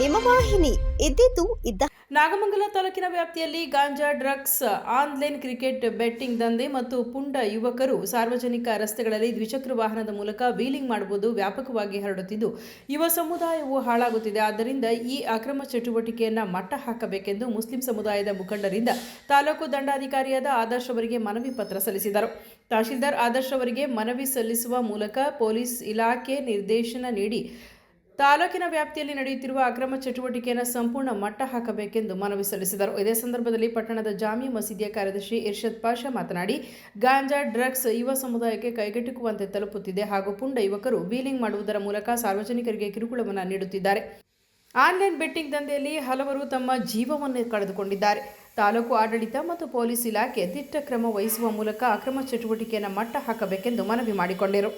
ನಿಮ್ಮ ವಾಹಿನಿ ಇದ್ದಿದ್ದು ಇದ್ದ ನಾಗಮಂಗಲ ತಾಲೂಕಿನ ವ್ಯಾಪ್ತಿಯಲ್ಲಿ ganja drugs, online cricket betting ದಂಧೆ ಮತ್ತು ಪುಂಡ ಯುವಕರು ಸಾರ್ವಜನಿಕ ರಸ್ತೆಗಳಲ್ಲಿ ದ್ವಿಚಕ್ರ ವಾಹನದ ಮೂಲಕ ವೀಲಿಂಗ್ ಮಾಡುವುದು ವ್ಯಾಪಕವಾಗಿ ಹರಡುತ್ತಿದ್ದು, ಯುವ ಸಮುದಾಯವು ಹಾಳಾಗುತ್ತಿದೆ. ಆದ್ದರಿಂದ ಈ ಅಕ್ರಮ ಚಟುವಟಿಕೆಯನ್ನು ಮಟ್ಟ ಹಾಕಬೇಕೆಂದು ಮುಸ್ಲಿಂ ಸಮುದಾಯದ ಮುಖಂಡರಿಂದ ತಾಲೂಕು ದಂಡಾಧಿಕಾರಿಯಾದ ಆದರ್ಶ್ ಅವರಿಗೆ ಮನವಿ ಪತ್ರ ಸಲ್ಲಿಸಿದರು. ತಹಶೀಲ್ದಾರ್ ಆದರ್ಶ್ ಅವರಿಗೆ ಮನವಿ ಸಲ್ಲಿಸುವ ಮೂಲಕ ಪೊಲೀಸ್ ಇಲಾಖೆ ನಿರ್ದೇಶನ ನೀಡಿ ತಾಲೂಕಿನ ವ್ಯಾಪ್ತಿಯಲ್ಲಿ ನಡೆಯುತ್ತಿರುವ ಅಕ್ರಮ ಚಟುವಟಿಕೆಯನ್ನು ಸಂಪೂರ್ಣ ಮಟ್ಟ ಹಾಕಬೇಕೆಂದು ಮನವಿ ಸಲ್ಲಿಸಿದರು. ಇದೇ ಸಂದರ್ಭದಲ್ಲಿ ಪಟ್ಟಣದ ಜಾಮಿ ಮಸೀದಿಯ ಕಾರ್ಯದರ್ಶಿ ಇರ್ಷದ್ ಪಾಷಾ ಮಾತನಾಡಿ, ಗಾಂಜಾ ಡ್ರಗ್ಸ್ ಯುವ ಸಮುದಾಯಕ್ಕೆ ಕೈಗೆಟುಕುವಂತೆ ತಲುಪುತ್ತಿದೆ ಹಾಗೂ ಪುಂಡ ಯುವಕರು ಬೀಲಿಂಗ್ ಮಾಡುವುದರ ಮೂಲಕ ಸಾರ್ವಜನಿಕರಿಗೆ ಕಿರುಕುಳವನ್ನು ನೀಡುತ್ತಿದ್ದಾರೆ. ಆನ್ಲೈನ್ ಬೆಟ್ಟಿಂಗ್ ದಂಧೆಯಲ್ಲಿ ಹಲವರು ತಮ್ಮ ಜೀವವನ್ನು ಕಳೆದುಕೊಂಡಿದ್ದಾರೆ. ತಾಲೂಕು ಆಡಳಿತ ಮತ್ತು ಪೊಲೀಸ್ ಇಲಾಖೆ ದಿಟ್ಟ ಕ್ರಮ ವಹಿಸುವ ಮೂಲಕ ಅಕ್ರಮ ಚಟುವಟಿಕೆಯನ್ನು ಮಟ್ಟ ಹಾಕಬೇಕೆಂದು ಮನವಿ ಮಾಡಿಕೊಂಡರು.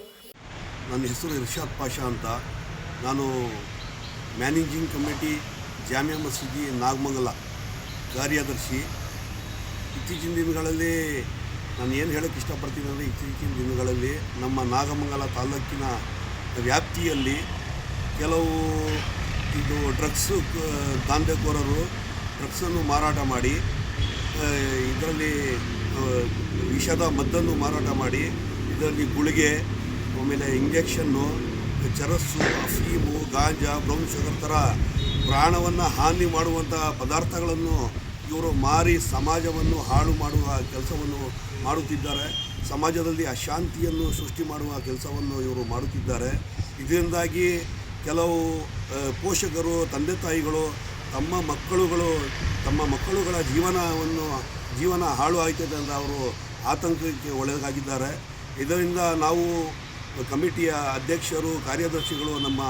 ನನ್ನ ಹೆಸರು ಇರ್ಷಾದ್ ಪಾಷಾ ಅಂತ. ನಾನು ಮ್ಯಾನೇಜಿಂಗ್ ಕಮಿಟಿ ಜಾಮಿಯಾ ಮಸೀದಿ ನಾಗಮಂಗಲ ಕಾರ್ಯದರ್ಶಿ. ಇತ್ತೀಚಿನ ದಿನಗಳಲ್ಲಿ ನಾನು ಏನು ಹೇಳೋಕ್ಕೆ ಇಷ್ಟಪಡ್ತೀನಿ ಅಂದರೆ ಇತ್ತೀಚಿನ ದಿನಗಳಲ್ಲಿ ನಮ್ಮ ನಾಗಮಂಗಲ ತಾಲೂಕಿನ ವ್ಯಾಪ್ತಿಯಲ್ಲಿ ಕೆಲವು ಇದು ಡ್ರಗ್ಸು ದಾಂಧೆಕೋರರು ಡ್ರಗ್ಸನ್ನು ಮಾರಾಟ ಮಾಡಿ ಇದರಲ್ಲಿ ವಿಷದ ಮದ್ದನ್ನು ಮಾರಾಟ ಮಾಡಿ, ಇದರಲ್ಲಿ ಗುಳಿಗೆ, ಆಮೇಲೆ ಇಂಜೆಕ್ಷನ್ನು ಚರಸ್ಸು ಅಫೀಮು, ಗಾಂಜಾ ಬ್ರೌನ್ ಶುಗರ್ ಥರ ಪ್ರಾಣವನ್ನು ಹಾನಿ ಮಾಡುವಂಥ ಪದಾರ್ಥಗಳನ್ನು ಇವರು ಮಾರಿ ಸಮಾಜವನ್ನು ಹಾಳು ಮಾಡುವ ಕೆಲಸವನ್ನು ಮಾಡುತ್ತಿದ್ದಾರೆ. ಸಮಾಜದಲ್ಲಿ ಅಶಾಂತಿಯನ್ನು ಸೃಷ್ಟಿ ಮಾಡುವ ಕೆಲಸವನ್ನು ಇವರು ಮಾಡುತ್ತಿದ್ದಾರೆ. ಇದರಿಂದಾಗಿ ಕೆಲವು ಪೋಷಕರು, ತಂದೆ ತಾಯಿಗಳು, ತಮ್ಮ ಮಕ್ಕಳುಗಳು, ತಮ್ಮ ಮಕ್ಕಳುಗಳ ಜೀವನವನ್ನು, ಜೀವನ ಹಾಳು ಆಯ್ತದೆ ಅಂತ ಅವರು ಆತಂಕಕ್ಕೆ ಒಳಗಾಗಿದ್ದಾರೆ. ಇದರಿಂದ ನಾವು ಕಮಿಟಿಯ ಅಧ್ಯಕ್ಷರು, ಕಾರ್ಯದರ್ಶಿಗಳು, ನಮ್ಮ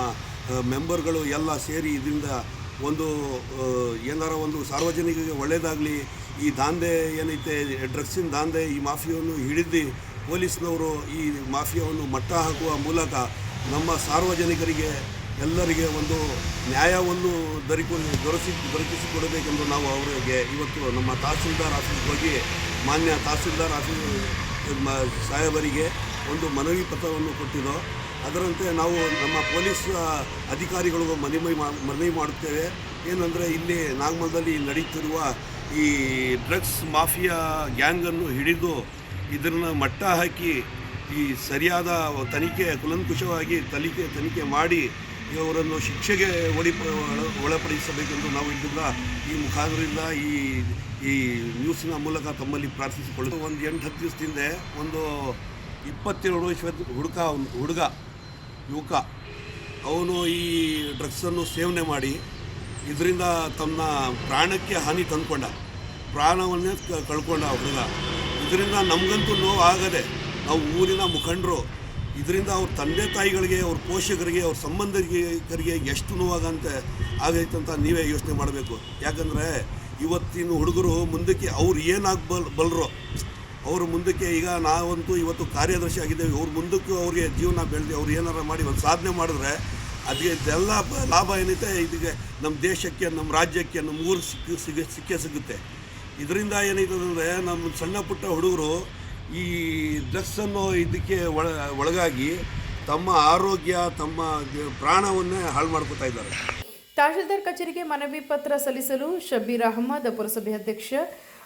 ಮೆಂಬರ್ಗಳು ಎಲ್ಲ ಸೇರಿ ಇದರಿಂದ ಒಂದು ಏನಾರ ಒಂದು ಸಾರ್ವಜನಿಕರಿಗೆ ಒಳ್ಳೆಯದಾಗಲಿ ಈ ದಾಂಧೆ ಏನೈತೆ, ಡ್ರಗ್ಸಿನ ದಾಂಧೆ, ಈ ಮಾಫಿಯವನ್ನು ಹಿಡಿದು ಪೊಲೀಸ್ನವರು ಈ ಮಾಫಿಯವನ್ನು ಮಟ್ಟ ಹಾಕುವ ಮೂಲಕ ನಮ್ಮ ಸಾರ್ವಜನಿಕರಿಗೆ ಎಲ್ಲರಿಗೆ ಒಂದು ನ್ಯಾಯವನ್ನು ದೊರಕಿ ದೊರಕಿ ದೊರಕಿಸಿಕೊಡಬೇಕೆಂದು ನಾವು ಅವರಿಗೆ ಇವತ್ತು ನಮ್ಮ ತಹಸೀಲ್ದಾರ್ ಆಫೀಸ್ ಹೋಗಿ ಮಾನ್ಯ ತಹಸೀಲ್ದಾರ್ ಆಫೀಸ್ ಸಾಹೇಬರಿಗೆ ಒಂದು ಮನವಿ ಪತ್ರವನ್ನು ಕೊಟ್ಟಿದ್ದೋ ಅದರಂತೆ ನಾವು ನಮ್ಮ ಪೊಲೀಸ್ ಅಧಿಕಾರಿಗಳಿಗೂ ಮನವಿ ಮನವಿ ಮಾಡುತ್ತೇವೆ. ಏನಂದರೆ ಇಲ್ಲಿ ನಾಗಮಲದಲ್ಲಿ ನಡೆಯುತ್ತಿರುವ ಈ ಡ್ರಗ್ಸ್ ಮಾಫಿಯಾ ಗ್ಯಾಂಗನ್ನು ಹಿಡಿದು ಇದನ್ನು ಮಟ್ಟ ಹಾಕಿ ಈ ಸರಿಯಾದ ತನಿಖೆ, ಕುಲಂಕುಷವಾಗಿ ತನಿಖೆ ತನಿಖೆ ಮಾಡಿ ಇವರನ್ನು ಶಿಕ್ಷೆಗೆ ಒಳಿ ಒಳ- ಒಳಪಡಿಸಬೇಕೆಂದು ನಾವು ಇಲ್ಲಿಂದ ಈ ಮುಖಾಂತರದಿಂದ ಈ ಈ ನ್ಯೂಸಿನ ಮೂಲಕ ತಮ್ಮಲ್ಲಿ ಪ್ರಾರ್ಥಿಸಿಕೊಳ್ಳುತ್ತೆ ಒಂದು ಎಂಟು ಹತ್ತು ದಿವಸದಿಂದ ಒಂದು ಇಪ್ಪತ್ತೆರಡು ವರ್ಷದ ಹುಡುಕ ಹುಡುಗ, ಯುವಕ. ಅವನು ಈ ಡ್ರಗ್ಸನ್ನು ಸೇವನೆ ಮಾಡಿ, ಇದರಿಂದ ತನ್ನ ಪ್ರಾಣಕ್ಕೆ ಹಾನಿ ತಂದುಕೊಂಡ. ಪ್ರಾಣವನ್ನೇ ಕಳ್ಕೊಂಡ ಹುಡುಗ. ಇದರಿಂದ ನಮಗಂತೂ ನೋವು ಆಗದೆ ನಾವು ಊರಿನ ಮುಖಂಡರು. ಇದರಿಂದ ಅವ್ರ ತಂದೆ ತಾಯಿಗಳಿಗೆ, ಅವ್ರ ಪೋಷಕರಿಗೆ, ಅವ್ರ ಸಂಬಂಧಿಕರಿಗೆ ಎಷ್ಟು ನೋವಾಗಂತೆ ಆಗೈತೆ ಅಂತ ನೀವೇ ಯೋಚನೆ ಮಾಡಬೇಕು. ಯಾಕಂದರೆ ಇವತ್ತಿನ ಹುಡುಗರು ಮುಂದಕ್ಕೆ ಅವ್ರು ಏನಾಗಬಲ್, ಬಲ್ರೋ? ಅವರು ಮುಂದಕ್ಕೆ ಈಗ ನಾವಂತೂ ಇವತ್ತು ಕಾರ್ಯದರ್ಶಿ ಆಗಿದ್ದೇವೆ. ಅವ್ರ ಮುಂದಕ್ಕೂ ಅವ್ರಿಗೆ ಜೀವನ ಬೆಳೆದು ಅವ್ರು ಏನಾರ ಮಾಡಿ ಒಂದು ಸಾಧನೆ ಮಾಡಿದ್ರೆ ಅದಕ್ಕೆ ಇದೆಲ್ಲ ಲಾಭ ಏನಿದೆ ಇದಕ್ಕೆ ನಮ್ಮ ದೇಶಕ್ಕೆ ನಮ್ಮ ರಾಜ್ಯಕ್ಕೆ ನಮ್ಮ ಊರು ಸಿಕ್ಕ ಸಿಗ, ಸಿಕ್ಕೇ ಸಿಗುತ್ತೆ. ಇದರಿಂದ ಏನಿದೆ ನಮ್ಮ ಸಣ್ಣ ಪುಟ್ಟ ಹುಡುಗರು ಈ ಡ್ರಗ್ಸನ್ನು ಇದಕ್ಕೆ ಒಳ, ಒಳಗಾಗಿ ತಮ್ಮ ಆರೋಗ್ಯ, ತಮ್ಮ ಪ್ರಾಣವನ್ನೇ ಹಾಳು ಮಾಡ್ಕೊತಾ ಇದ್ದಾರೆ. ತಹಶೀಲ್ದಾರ್ ಕಚೇರಿಗೆ ಮನವಿ ಪತ್ರ ಸಲ್ಲಿಸಲು ಶಬೀರ್ ಅಹಮದ್ ಪುರಸಭೆ ಅಧ್ಯಕ್ಷ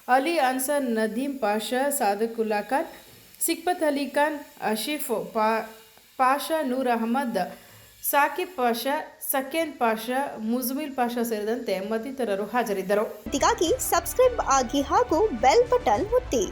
ಅಲಿ ಅನ್ಸರ್ ನದೀಮ್ ಪಾಷಾ ಸಾದಕುಲ್ಲಾ ಖಾನ್, ಸಿಕ್ಪತ್ ಅಲಿ ಖಾನ್, ಅಶೀಫ್ ಪಾ, ಪಾಷಾ ನೂರ್ ಅಹಮದ್, ಸಾಕಿಬ್ ಪಾಷಾ ಸಕೇನ್ ಪಾಷಾ, ಮುಜ್ಮಿಲ್ ಪಾಷಾ ಸೇರಿದಂತೆ ಮತ್ತಿತರರು ಹಾಜರಿದ್ದರು. ಇದಕ್ಕಾಗಿ ಸಬ್ಸ್ಕ್ರೈಬ್ ಆಗಿ ಹಾಗೂ ಬೆಲ್ ಬಟನ್ ಒತ್ತಿ.